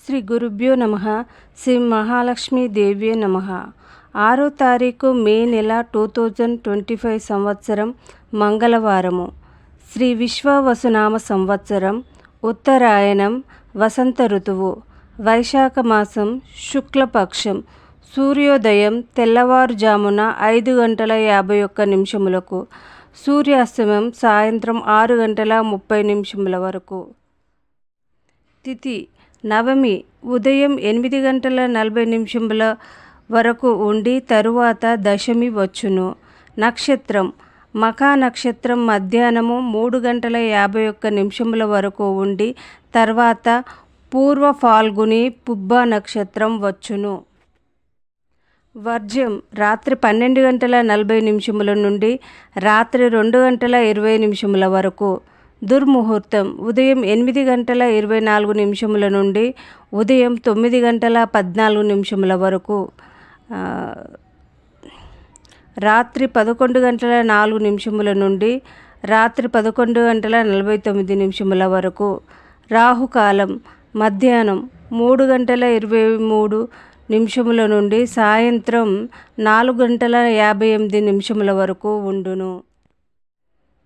శ్రీ గురుభ్యో నమ శ్రీ మహాలక్ష్మీ దేవ్యే నమ. ఆరో తారీఖు మే నెల టూ థౌజండ్ ట్వంటీ ఫైవ్ సంవత్సరం మంగళవారము. శ్రీ విశ్వవసునామ సంవత్సరం ఉత్తరాయణం వసంత ఋతువు వైశాఖ మాసం శుక్లపక్షం సూర్యోదయం తెల్లవారుజామున ఐదు గంటల యాభై ఒక్క నిమిషములకు సూర్యాస్తమయం సాయంత్రం ఆరు గంటల ముప్పై నిమిషముల వరకు. తిథి నవమి ఉదయం ఎనిమిది గంటల నలభై నిమిషముల వరకు ఉండి తరువాత దశమి వచ్చును. నక్షత్రం. మఖా నక్షత్రం మధ్యాహ్నము మూడు గంటల యాభై ఒక్క నిమిషముల వరకు ఉండి తర్వాత పూర్వ ఫాల్గుని పుబ్బ నక్షత్రం వచ్చును. వర్జ్యం. రాత్రి పన్నెండు గంటల నలభై నిమిషముల నుండి రాత్రి రెండు గంటల ఇరవై నిమిషముల వరకు. దుర్ముహూర్తం. ఉదయం ఎనిమిది గంటల ఇరవై నాలుగు నిమిషముల నుండి ఉదయం తొమ్మిది గంటల పద్నాలుగు నిమిషముల వరకు రాత్రి పదకొండు గంటల నాలుగు నిమిషముల నుండి రాత్రి పదకొండు గంటల నలభై తొమ్మిది నిమిషముల వరకు రాహుకాలం మధ్యాహ్నం మూడు గంటల ఇరవై మూడు నిమిషముల నుండి సాయంత్రం నాలుగు గంటల యాభై ఎనిమిది నిమిషముల వరకు ఉండును.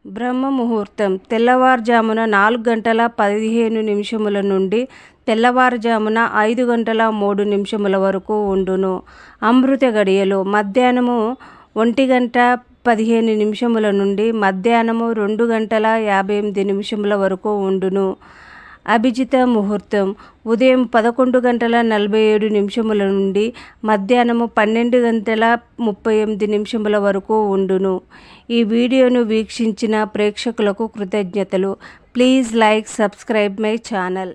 బ్రహ్మ ముహూర్తం తెల్లవారుజామున నాలుగు గంటల పదిహేను నిమిషముల నుండి తెల్లవారుజామున ఐదు గంటల మూడు నిమిషముల వరకు ఉండును. అమృత గడియలు. మధ్యాహ్నము ఒంటి గంట పదిహేను నిమిషముల నుండి మధ్యాహ్నము రెండు గంటల యాభై ఎనిమిది నిమిషముల వరకు ఉండును. అభిజిత ముహూర్తం. ఉదయం పదకొండు గంటల నలభై ఏడు నిమిషముల నుండి మధ్యాహ్నము పన్నెండు గంటల ముప్పై ఎనిమిది నిమిషముల వరకు ఉండును. ఈ వీడియోను వీక్షించిన ప్రేక్షకులకు కృతజ్ఞతలు. Please like subscribe my channel.